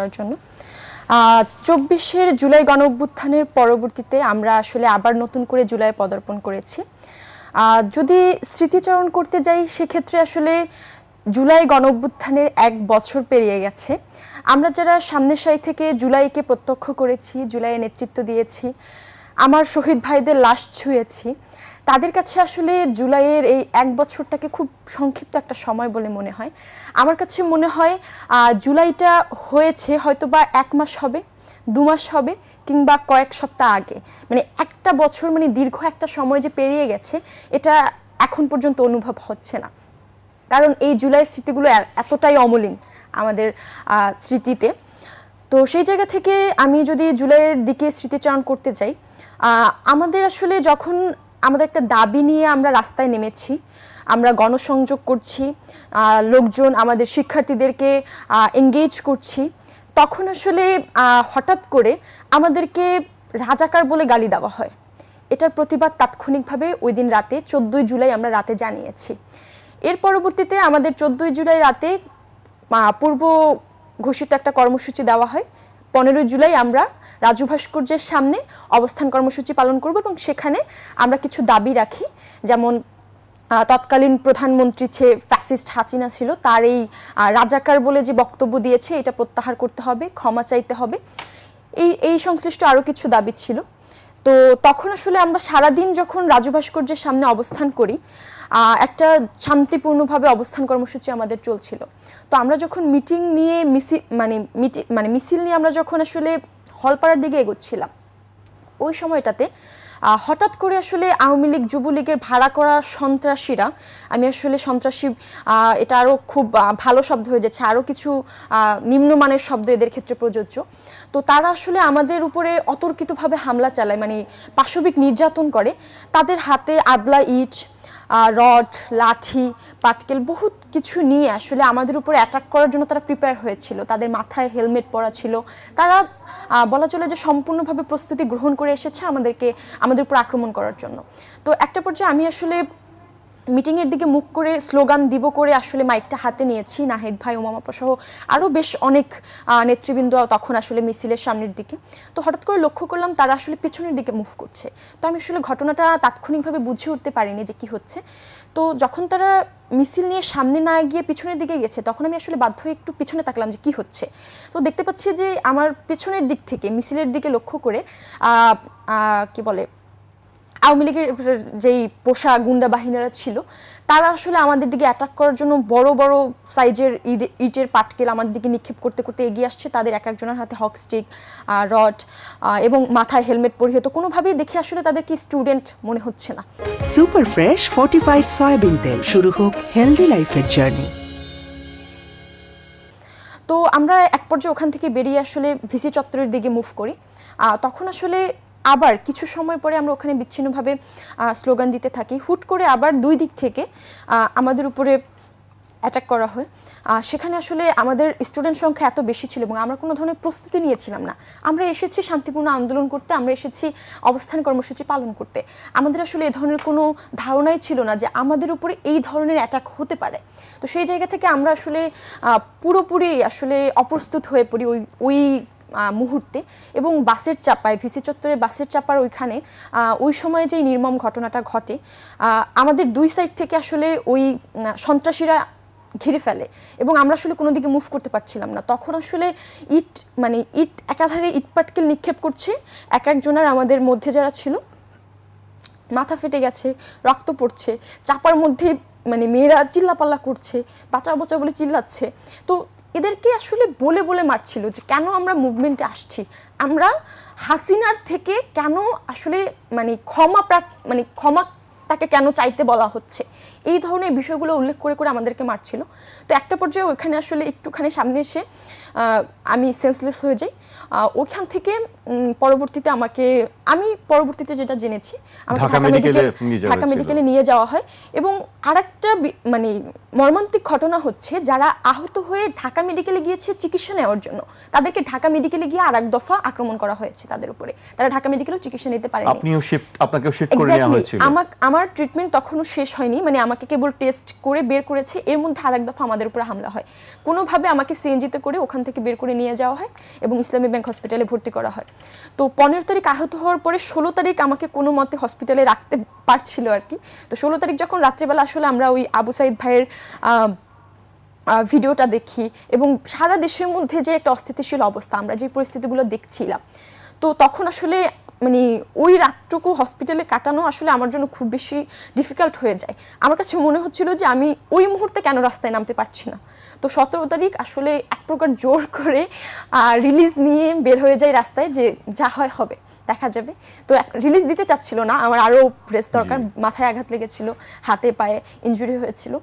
করার জন্য। চব্বিশের জুলাই গণ অভ্যুত্থানের পরবর্তীতে আমরা আসলে আবার নতুন করে জুলাই পদার্পণ করেছি। যদি স্মৃতিচারণ করতে যাই, সেক্ষেত্রে আসলে জুলাই গণ অভ্যুত্থানের এক বছর পেরিয়ে গেছে। আমরা যারা সামনের সারি থেকে জুলাইকে প্রত্যক্ষ করেছি, জুলাইয়ে নেতৃত্ব দিয়েছি, আমার শহীদ ভাইদের লাশ ছুঁয়েছি তাদের কাছে আসলে জুলাইয়ের এই এক বছরটাকে খুব সংক্ষিপ্ত একটা সময় বলে মনে হয়। আমার কাছে মনে হয় জুলাইটা হয়েছে হয়তো বা এক মাস হবে, দু মাস হবে কিংবা কয়েক সপ্তাহ আগে। মানে একটা বছর মানে দীর্ঘ একটা সময় যে পেরিয়ে গেছে, এটা এখন পর্যন্ত অনুভব হচ্ছে না। কারণ এই জুলাইয়ের স্মৃতিগুলো এতটাই অমলিন আমাদের স্মৃতিতে। তো সেই জায়গা থেকে আমি যদি জুলাইয়ের দিকে স্মৃতিচারণ করতে চাই আমাদের আসলে যখন আমাদের একটা দাবি নিয়ে আমরা রাস্তায় নেমেছি, আমরা গণসংযোগ করছি লোকজন আমাদের শিক্ষার্থীদেরকে এঙ্গেজ করছি। তখন আসলে হঠাৎ করে আমাদেরকে রাজাকার বলে গালি দেওয়া হয়। এটার প্রতিবাদ তাৎক্ষণিকভাবে ওই দিন রাতে, চোদ্দোই জুলাই আমরা রাতে জানিয়েছি। এর পরবর্তীতে আমাদের চোদ্দোই জুলাই রাতে পূর্ব ঘোষিত একটা কর্মসূচি দেওয়া হয়। পনেরোই জুলাই আমরা রাজু ভাস্কর্যের সামনে অবস্থান কর্মসূচি পালন করব এবং সেখানে আমরা কিছু দাবি রাখি। যেমন তৎকালীন প্রধানমন্ত্রী যে ফ্যাসিস্ট হাসিনা ছিল, তার এই রাজাকার বলে যে বক্তব্য দিয়েছে, এটা প্রত্যাহার করতে হবে, ক্ষমা চাইতে হবে। এই এই সংশ্লিষ্ট আরও কিছু দাবি ছিল। তো তখন আসলে আমরা সারাদিন যখন রাজু ভাস্কর্যের সামনে অবস্থান করি একটা শান্তিপূর্ণভাবে অবস্থান কর্মসূচি আমাদের চলছিল। তো আমরা যখন মিটিং নিয়ে মিসি মানে মিটি মানে মিছিল নিয়ে আমরা যখন আসলে হলপাড়ার দিকে এগোচ্ছিলাম, ওই সময়টাতে হঠাৎ করে আসলে আওয়ামী লীগ, যুবলীগের ভাড়া করা সন্ত্রাসীরা, আমি আসলে সন্ত্রাসী এটা আরও খুব ভালো শব্দ হয়ে যাচ্ছে আরও কিছু নিম্নমানের শব্দ এদের ক্ষেত্রে প্রযোজ্য। তো তারা আসলে আমাদের উপরে অতর্কিতভাবে হামলা চালায় মানে পাশবিক নির্যাতন করে। তাদের হাতে আদলা ইট রড, লাঠি, পাটকেল, বহুত কিছু নিয়ে আসলে আমাদের উপর অ্যাটাক করার জন্য তারা প্রিপেয়ার হয়েছিল। তাদের মাথায় হেলমেট পরা ছিল। তারা বলা চলে যে সম্পূর্ণভাবে প্রস্তুতি গ্রহণ করে এসেছে আমাদেরকে, আমাদের উপর আক্রমণ করার জন্য। তো একটা পর্যায়ে আমি আসলে মিটিংয়ের দিকে মুখ করে স্লোগান দিব করে আসলে মাইকটা হাতে নিয়েছি। নাহিদ ভাই উমামাপা সহ আরও বেশ অনেক নেতৃবৃন্দ তখন আসলে মিছিলের সামনের দিকে। তো হঠাৎ করে লক্ষ্য করলাম তারা আসলে পিছনের দিকে মুভ করছে। তো আমি আসলে ঘটনাটা তাৎক্ষণিকভাবে বুঝে উঠতে পারিনি যে কি হচ্ছে। তো যখন তারা মিছিল নিয়ে সামনে না গিয়ে পিছনের দিকে গেছে, তখন আমি আসলে বাধ্য হয়ে একটু পিছনে তাকলাম যে কি হচ্ছে। তো দেখতে পাচ্ছি যে আমার পেছনের দিক থেকে, মিছিলের দিকে লক্ষ্য করে কি বলে আওয়ামী লীগের যেই পোষা গুন্ডা বাহিনীরা ছিল তারা আসলে আমাদের দিকে অ্যাটাক করার জন্য বড় বড় সাইজের ইটের পাটকেল আমাদের দিকে নিক্ষেপ করতে করতে এগিয়ে আসছে। তাদের এক একজনের হাতে হক স্টিক রড এবং মাথায় হেলমেট পরিহিত। কোনোভাবেই দেখে আসলে তাদেরকে স্টুডেন্ট মনে হচ্ছে না। সুপার ফ্রেশ ফর্টিফাইড সয়াবিন তেল। শুরু হোক হেলদি লাইফের জার্নি তো আমরা এক পর্যায়ে ওখান থেকে বেরিয়ে আসলে ভিসি চত্বরের দিকে মুভ করি। তখন আসলে আবার কিছু সময় পরে আমরা ওখানে বিচ্ছিন্নভাবে স্লোগান দিতে থাকি। হুট করে আবার দুই দিক থেকে আমাদের উপরে অ্যাটাক করা হয়। সেখানে আসলে আমাদের স্টুডেন্ট সংখ্যা এত বেশি ছিল এবং আমরা কোনো ধরনের প্রস্তুতি নিয়েছিলাম না। আমরা এসেছি শান্তিপূর্ণ আন্দোলন করতে, আমরা এসেছি অবস্থান কর্মসূচি পালন করতে। আমাদের আসলে এ ধরনের কোনো ধারণাই ছিল না যে আমাদের উপরে এই ধরনের অ্যাটাক হতে পারে। তো সেই জায়গা থেকে আমরা আসলে পুরোপুরি আসলে অপ্রস্তুত হয়ে পড়ি ওই ওই মুহূর্তে এবং বাসের চাপায়, ভিসি চত্বরে বাসের চাপার ওইখানে ওই সময়ে যে নির্মম ঘটনাটা ঘটে আমাদের দুই সাইড থেকে আসলে ওই সন্ত্রাসীরা ঘিরে ফেলে এবং আমরা আসলে কোনো দিকে মুভ করতে পারছিলাম না। তখন আসলে ইট মানে ইট একাধারে ইট পাটকেল নিক্ষেপ করছে, এক একজনের আমাদের মধ্যে যারা ছিল, মাথা ফেটে গেছে, রক্ত পড়ছে, চাপার মধ্যে মানে মেয়েরা চিল্লাপাল্লা করছে বাঁচা বাঁচা বলে চিল্লাচ্ছে। তো এদেরকে আসলে বলে বলে মারছিল যে কেন আমরা মুভমেন্টে আসছি? আমরা হাসিনার থেকে কেন আসলে মানে ক্ষমা মানে ক্ষমা তাকে কেন চাইতে বলা হচ্ছে? এই ধরনের বিষয়গুলো উল্লেখ করে করে আমাদেরকে মারছিল। তো একটা পর্যায়ে ওইখানে আসলে একটুখানি সামনে এসে আমি সেন্সলেস হয়ে যাই। আহ, ওইখান থেকে পরবর্তীতে আমাকে আমি পরবর্তীতে যেটা জেনেছি আমাকে ঢাকা মেডিকেলে নিয়ে যাওয়া ঢাকা মেডিকেলে নিয়ে যাওয়া হয় এবং আরেকটা মানে মর্মান্তিক ঘটনা হচ্ছে যারা আহত হয়ে ঢাকা মেডিকেলে গিয়েছে চিকিৎসা নেওয়ার জন্য তাদেরকে ঢাকা মেডিকেলে গিয়ে আর এক দফা আক্রমণ করা হয়েছে তাদের উপরে। তারা ঢাকা মেডিকেলেও চিকিৎসা নিতে পারেনি। আপনিও শিফট আপনাকেও শিফট করে নেওয়া হয়েছিল। আমার আমার ট্রিটমেন্ট তখনও শেষ হয়নি মানে আমাকে কেবল টেস্ট করে বের করেছে এর মধ্যে আরেক দফা আমাদের উপরে হামলা হয়। কোনোভাবে আমাকে সিএনজিতে করে ওখান থেকে বের করে নিয়ে যাওয়া হয় এবং ইসলামী ব্যাংক হসপিটালে ভর্তি করা হয়। তো পনেরো তারিখ আহত হওয়ার পরে ষোলো তারিখ আমাকে কোনো মতে হসপিটালে রাখতে পারছিল আর কি। তো ষোলো তারিখ যখন রাত্রেবেলা আসলে আমরা ওই আবু সাইদ ভাইয়ের ভিডিওটা দেখি এবং সারা দেশের মধ্যে যে একটা অস্থিতিশীল অবস্থা আমরা যে পরিস্থিতিগুলো দেখছিলাম। তো তখন আসলে মানে ওই রাতটুকু হসপিটালে কাটানো আসলে আমার জন্য খুব বেশি ডিফিকাল্ট হয়ে যায়। আমার কাছে মনে হচ্ছিল যে আমি ওই মুহূর্তে কেন রাস্তায় নামতে পারছি না? তো সতেরো তারিখ আসলে এক প্রকার জোর করে রিলিজ নিয়ে বের হয়ে যায় রাস্তায় যে যা হয় হবে দেখা যাবে। তো রিলিজ দিতে চাচ্ছিল না আমার আরও রেস্ট দরকার মাথায় আঘাত লেগেছিল হাতে পায়ে ইনজুরি হয়েছিল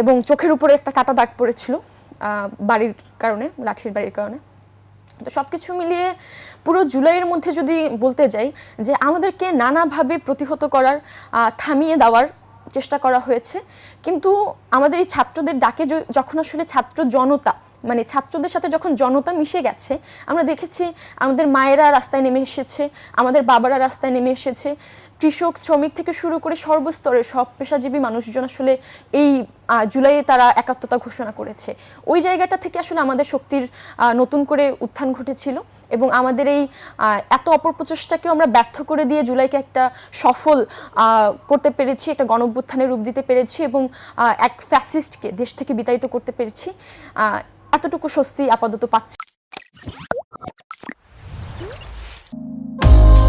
এবং চোখের উপরে একটা কাটা দাগ পড়েছিল বাড়ির কারণে লাঠির বাড়ির কারণে। তো সব কিছু মিলিয়ে পুরো জুলাইয়ের মধ্যে যদি বলতে যাই যে আমাদেরকে নানাভাবে প্রতিহত করার থামিয়ে দেওয়ার চেষ্টা করা হয়েছে। কিন্তু আমাদের এই ছাত্রদের ডাকে যখন আসলে ছাত্র জনতা মানে ছাত্রদের সাথে যখন জনতা মিশে গেছে, আমরা দেখেছি আমাদের মায়েরা রাস্তায় নেমে এসেছে, আমাদের বাবারা রাস্তায় নেমে এসেছে। কৃষক, শ্রমিক থেকে শুরু করে সর্বস্তরের সব পেশাজীবী মানুষজন আসলে এই জুলাইয়ে তারা একাত্মতা ঘোষণা করেছে। ওই জায়গাটা থেকে আসলে আমাদের শক্তির নতুন করে উত্থান ঘটেছিল এবং আমাদের এই এত এত অপপ্রচেষ্টাকে আমরা ব্যর্থ করে দিয়ে জুলাইকে একটা সফল করতে পেরেছি, একটা গণঅভ্যুত্থানের রূপ দিতে পেরেছি এবং এক ফ্যাসিস্টকে দেশ থেকে বিতাড়িত করতে পেরেছি। এতটুকু স্বস্তি আপাতত পাচ্ছি।